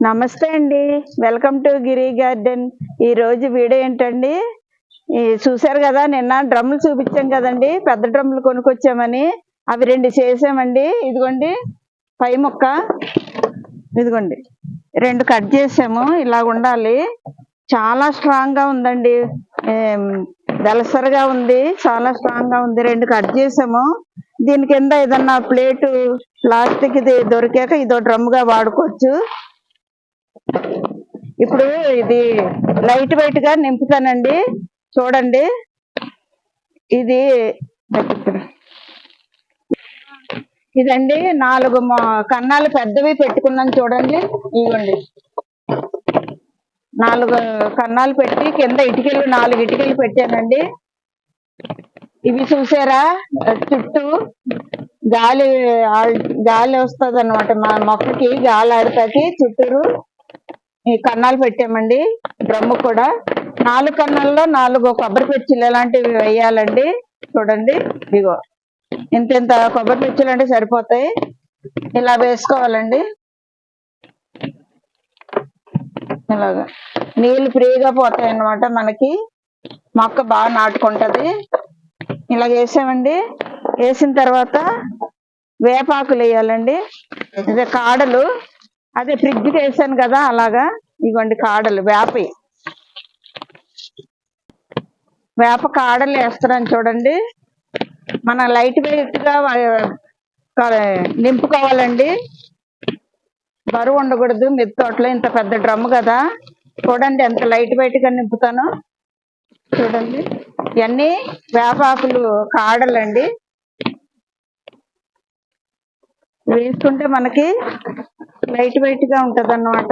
నమస్తే అండి. Welcome to Giri garden. ఈ రోజు వీడియో ఏంటండి? చూశారు కదా నిన్న డ్రమ్ములు చూపించాం కదండి. పెద్ద డ్రమ్ములు కొనుక్కొచ్చామని. అవి రెండు చేసామండి. ఇదిగోండి పై మొక్క. ఇదిగోండి రెండు కట్ చేసాము. ఇలా ఉండాలి. చాలా స్ట్రాంగ్గా ఉందండి. ఏం, ఉంది. చాలా స్ట్రాంగ్గా ఉంది. రెండు కట్ చేసాము. దీని కింద ఏదన్నా ప్లేటు ప్లాస్టిక్ ఇది దొరికాక ఇదో డ్రమ్గా వాడుకోవచ్చు. ఇప్పుడు ఇది లైట్ వెయిట్గా నింపుతానండి. చూడండి. ఇది ఇదండి నాలుగు కన్నాలు పెద్దవి పెట్టుకున్నాను చూడండి. ఇవ్వండి నాలుగు కన్నాలు పెట్టి కింద ఇటుకలు నాలుగు ఇటుకలు పెట్టానండి. ఇవి చూసారా? చుట్టూ గాలి గాలి వస్తుంది అనమాట మా మొక్కకి గాలి ఆడతాకి చుట్టూరు ఈ కన్నాలు పెట్టామండి డ్రమ్ము కూడా. నాలుగు కన్నాల్లో నాలుగు కొబ్బరి పెచ్చులు ఇలాంటివి వేయాలండి. చూడండి ఇదిగో. ఇంత ఇంత కొబ్బరి పెచ్చులు అంటే సరిపోతాయి. ఇలా వేసుకోవాలండి. ఇలాగా. నీళ్ళు ఫ్రీగా పోతాయి అన్నమాట మనకి. మొక్క బాగా నాటుకుంటది. ఇలా వేసామండి. వేసిన తర్వాత వేపాకులు వేయాలండి. ఇదే కాడలు. అదే ఫ్రిడ్జ్కి వేసాను కదా అలాగా? ఇగోండి కాడలు వేప. వేప కాడలు వేస్తున్నాను చూడండి. మన లైట్ వెయిట్గా నింపుకోవాలండి. బరువు ఉండకూడదు మిద్దె తోటలో ఇంత పెద్ద డ్రమ్ కదా. చూడండి ఎంత లైట్ వెయిట్గా నింపుతాను. చూడండి. ఇవన్నీ వేపాకులు కాడలండి. వేసుకుంటే మనకి లైట్ వెయిట్గా ఉంటది అన్నమాట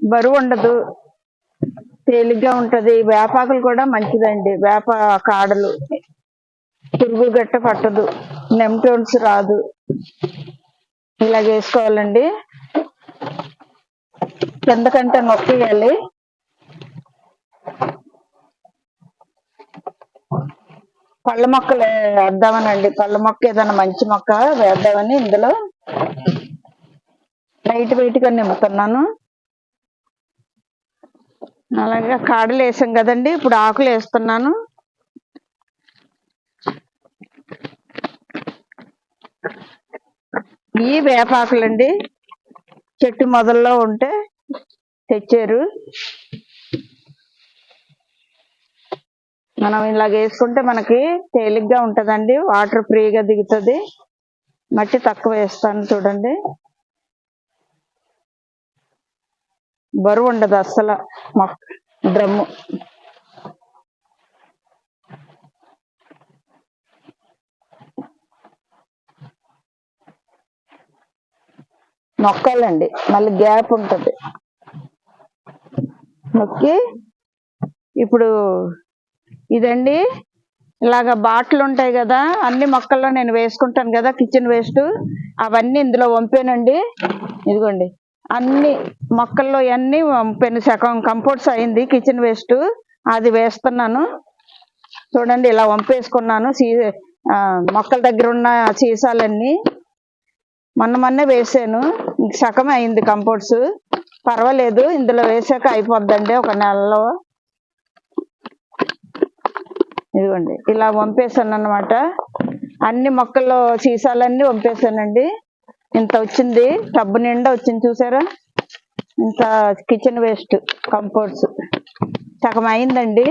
బరువు ఉండదు. తేలిగ్గా ఉంటది. వేపాకులు కూడా మంచిదండి. వేప కాడలు. పురుగు గట్ట పట్టదు. నెమ్టోన్స్ రాదు. ఇలా చేసుకోవాలండి కిందకంటే నొక్కేయాలి పళ్ళ మొక్కలు వేద్దామనండి. పళ్ళ మొక్క ఏదైనా మంచి మొక్క వేద్దామని ఇందులో లైట్ వెయిట్గా నింపుతున్నాను. అలాగే కాడలు వేసాం కదండి. ఇప్పుడు ఆకులు వేస్తున్నాను. ఈ వేపాకులండి. చెట్టు మొదల్లో ఉంటే తెచ్చారు. మనం ఇలాగ వేసుకుంటే మనకి తేలిగ్గా ఉంటదండి. వాటర్ ఫ్రీగా దిగుతుంది. మట్టి తక్కువ వేస్తాను చూడండి. బరువు ఉండదు అస్సలు. మా డ్రమ్ము. నొక్కాలండి. మళ్ళీ గ్యాప్ ఉంటుంది. నొక్కి ఇప్పుడు ఇదండి. ఇలాగ బాటిల్ ఉంటాయి కదా అన్ని మొక్కల్లో నేను వేసుకుంటాను కదా కిచెన్ వేస్ట్. అవన్నీ ఇందులో వంపానండి. ఇదిగోండి. అన్ని మొక్కల్లో అన్నీ వంపాను. సగం కంపోర్ట్స్ అయింది కిచెన్ వేస్ట్. అది వేస్తున్నాను. చూడండి ఇలా వంపేసుకున్నాను. సీ మొక్కల దగ్గర ఉన్న సీసాలన్నీ. మొన్న మొన్నే వేసాను. ఇంక సగం అయింది కంపోర్ట్స్. పర్వాలేదు ఇందులో వేసాక అయిపోద్దండి ఒక నెలలో. ఇదిగోండి ఇలా వంపేసాను అన్నమాట అన్ని మొక్కల్లో సీసాలన్నీ వంపేసానండి. ఇంత వచ్చింది టబ్బు నిండా వచ్చింది చూసారా? ఇంత కిచెన్ వేస్ట్ కంపోర్ట్స్ సగం అయిందండి.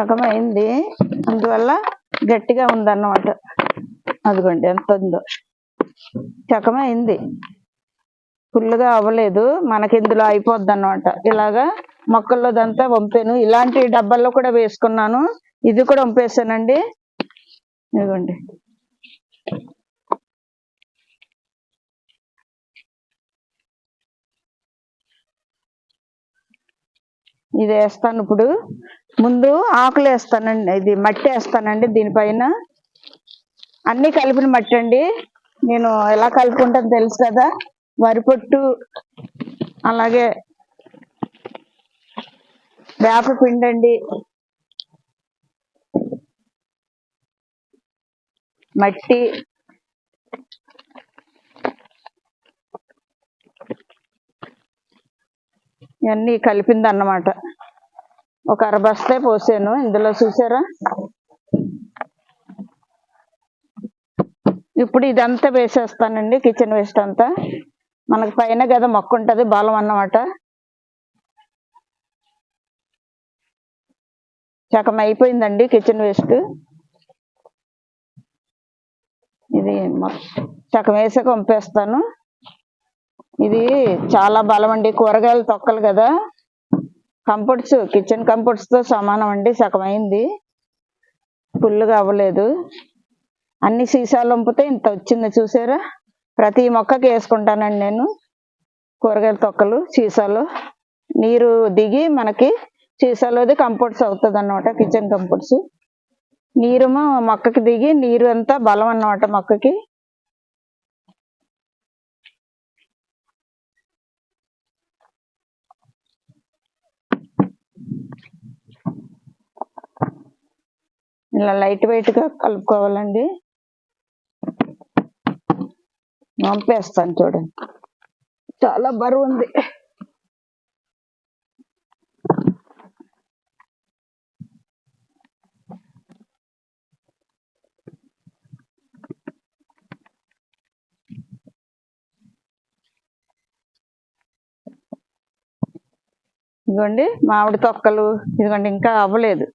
సగం అయింది అందువల్ల గట్టిగా ఉందన్నమాట. అదిగోండి ఎంత ఉందో. సగం అయింది ఫుల్గా అవ్వలేదు. మనకి ఇందులో అయిపోద్ది అనమాట ఇలాగా మొక్కల్లో దంతా వంపాను. ఇలాంటి డబ్బాల్లో కూడా వేసుకున్నాను. ఇది కూడా వంపేసానండి ఇదిగోండి. ఇది వేస్తాను ఇప్పుడు. ముందు ఆకులు వేస్తానండి ఇది మట్టి వేస్తానండి దీనిపైన. అన్నీ కలిపిన మట్టి అండి. నేను ఎలా కలుపుకుంటాను తెలుసు కదా వరి పొట్టు అలాగే వేప పిండి అండి. మట్టి. ఇవన్నీ కలిపింది అన్నమాట ఒక అరబస్తే పోసాను. ఇందులో చూసారా? ఇప్పుడు ఇదంతా వేసేస్తానండి కిచెన్ వేస్ట్ అంతా. మనకు పైన కదా మొక్క ఉంటుంది బలం అన్నమాట. సగం అయిపోయిందండి కిచెన్ వేస్ట్ ఇది చకం సగం వేసాక పంపేస్తాను ఇది చాలా బలం అండి కూరగాయల తొక్కలు కదా కంఫర్ట్స్ కిచెన్ కంఫర్ట్స్తో సమానం అండి సగం అయింది ఫుల్గా అవ్వలేదు అన్ని సీసాలు వంపితే ఇంత వచ్చింది చూసారా? ప్రతి మొక్కకి వేసుకుంటానండి నేను. కూరగాయల తొక్కలు సీసాలో. నీరు దిగి మనకి సీసాలోది కంఫర్ట్స్ అవుతుంది అన్నమాట కిచెన్ కంఫర్ట్స్. నీరు మొక్కకి దిగి నీరు అంతా బలం అన్నమాట మొక్కకి. ఇలా లైట్ వెయిట్గా కలుపుకోవాలండి. పంపేస్తాను చూడండి. చాలా బరువు ఉంది. ఇదిగోండి మామిడి తొక్కలు ఇదిగోండి ఇంకా అవ్వలేదు.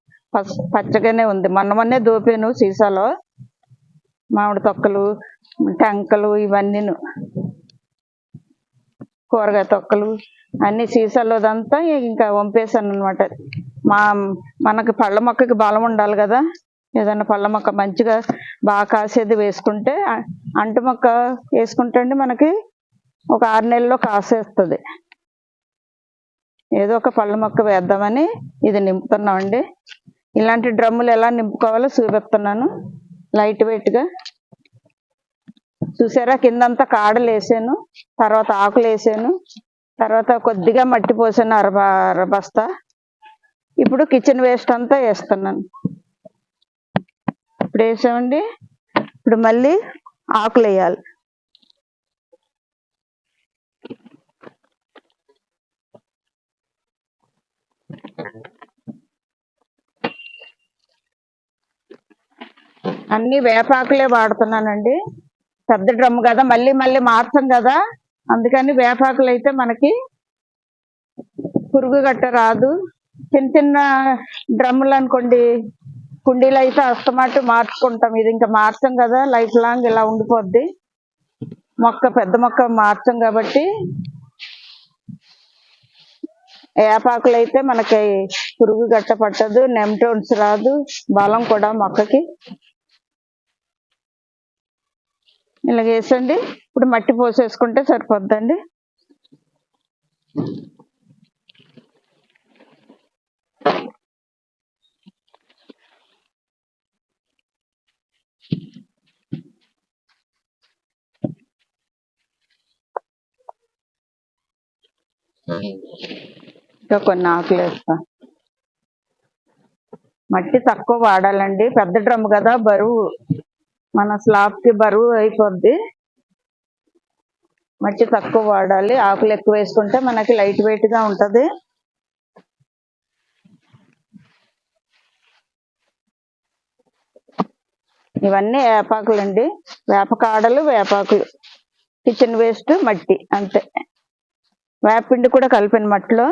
పచ్చగానే ఉంది. మొన్న మొన్నే దోపాను సీసాలో. మామిడి తొక్కలు టెంకలు ఇవన్నీను. కూరగాయ తొక్కలు అన్ని సీసాలోదంతా ఇంకా వంపేశాను అనమాట మా మనకి పళ్ళ మొక్కకి బలం ఉండాలి కదా. ఏదైనా పళ్ళ మొక్క మంచిగా బాగా కాసేది వేసుకుంటే అంటు మొక్క వేసుకుంటే అండి మనకి ఒక ఆరు నెలల్లో కాసేస్తుంది. ఏదో ఒక పళ్ళ మొక్క వేద్దామని ఇది నింపుతున్నామండి. ఇలాంటి డ్రమ్ములు ఎలా నింపుకోవాలో చూపిస్తున్నాను. లైట్ వెయిట్గా చూసారా? కిందంతా కాడలు వేసాను. తర్వాత ఆకులు వేసాను. తర్వాత కొద్దిగా మట్టి పోసాను అర అర బస్తా ఇప్పుడు కిచెన్ వేస్ట్ అంతా వేస్తున్నాను. ఇప్పుడు వేసామండి. ఇప్పుడు మళ్ళీ ఆకులు వేయాలి. అన్ని వేపాకులే వాడుతున్నానండి. పెద్ద డ్రమ్ కదా మళ్ళీ మళ్ళీ మార్చం కదా. అందుకని వేపాకులు అయితే మనకి పురుగు గట్ట రాదు. చిన్న చిన్న డ్రమ్ములు అనుకోండి కుండీలు అయితే అస్తమాటు మార్చుకుంటాం. ఇది ఇంకా మార్చం కదా లైఫ్ లాంగ్ ఇలా ఉండిపోద్ది. మొక్క పెద్ద మొక్క మార్చం కాబట్టి వేపాకులు అయితే మనకి పురుగు గట్ట పట్టదు నెమ్టోన్స్ రాదు బలం కూడా మొక్కకి. ఇలా వేసండి. ఇప్పుడు మట్టి పోసేసుకుంటే సరిపోద్దండి. ఇంకా కొన్ని ఆకులు వేస్తా. మట్టి తక్కువ వాడాలండి. పెద్ద డ్రమ్ కదా బరువు. మన స్లాబ్కి బరువు అయిపోద్ది. మట్టి తక్కువ వాడాలి. ఆకులు ఎక్కువ వేసుకుంటే మనకి లైట్ వెయిట్గా ఉంటుంది. ఇవన్నీ వేపాకులు అండి వేప కాడలు వేపాకులు. కిచెన్ వేస్ట్ మట్టి అంతే. వేపిండి కూడా కలిపిన మట్టిలో.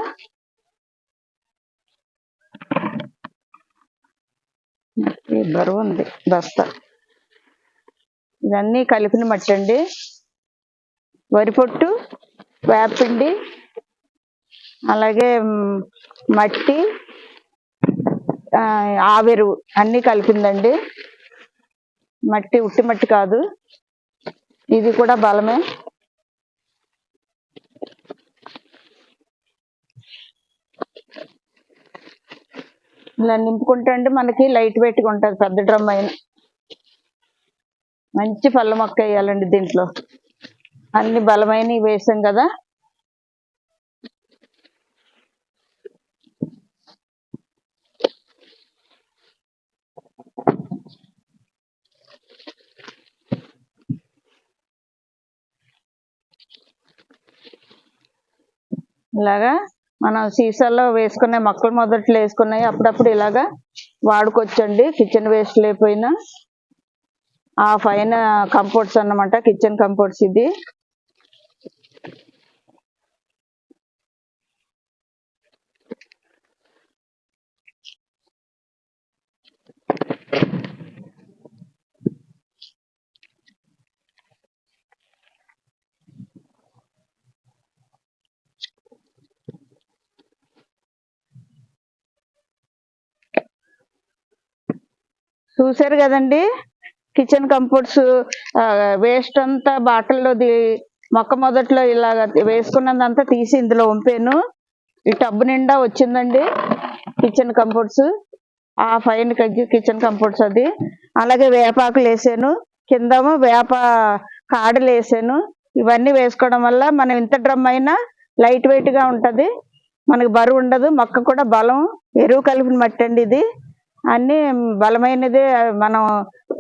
బరువు ఉంది బస్తా. ఇవన్నీ కలిపిన మట్టి అండి వరి పొట్టు వేపిండి అలాగే మట్టి ఆవిరు ఆవెరువు అన్నీ కలిపిందండి. మట్టి ఉట్టి మట్టి కాదు. ఇది కూడా బలమే. ఇలా నింపుకుంటే మనకి లైట్ వెయిట్గా ఉంటుంది. పెద్ద డ్రమ్ అయిన. మంచి పళ్ళ మొక్క వేయాలండి దీంట్లో. అన్ని బలమైనవి వేసాం కదా. ఇలాగా మనం సీసాల్లో వేసుకునే మొక్కలు మొదట్లో వేసుకున్నాయి. అప్పుడప్పుడు ఇలాగా వాడుకోవచ్చండి. కిచెన్ వేస్ట్ లేకపోయినా. ఆ పైన కంపోర్ట్స్ అన్నమాట కిచెన్ కంపోర్ట్స్ ఇది. చూసారు కదండి? కిచెన్ కంపోర్ట్స్ వేస్ట్ అంతా బాటిల్లోది మొక్క మొదట్లో ఇలాగ వేసుకున్నదంతా తీసి ఇందులో ఉంపాను. ఈ టబ్బు నిండా వచ్చిందండి కిచెన్ కంపోర్ట్స్ ఆ ఫైన్ కిచెన్ కంపోర్ట్స్ అది. అలాగే వేపాకులు వేసాను. కిందేమో వేప కాడలు వేసాను. ఇవన్నీ వేసుకోవడం వల్ల మనం ఇంత డ్రమ్ అయినా లైట్ వెయిట్గా ఉంటుంది. మనకు మనకి బరువు ఉండదు మొక్క కూడా బలం. ఎరువు కలిపిన మట్టి అండి ఇది. అన్ని బలమైనదే. మనం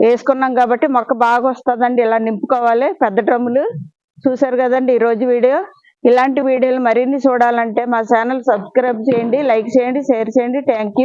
వేసుకున్నాం కాబట్టి మొక్క బాగా వస్తుందండి. ఇలా నింపుకోవాలి. పెద్ద డ్రమ్ములు. చూసారు కదండి ఈరోజు వీడియో. ఇలాంటి వీడియోలు మరిన్ని చూడాలంటే మా ఛానల్ సబ్స్క్రైబ్ చేయండి లైక్ చేయండి షేర్ చేయండి. థ్యాంక్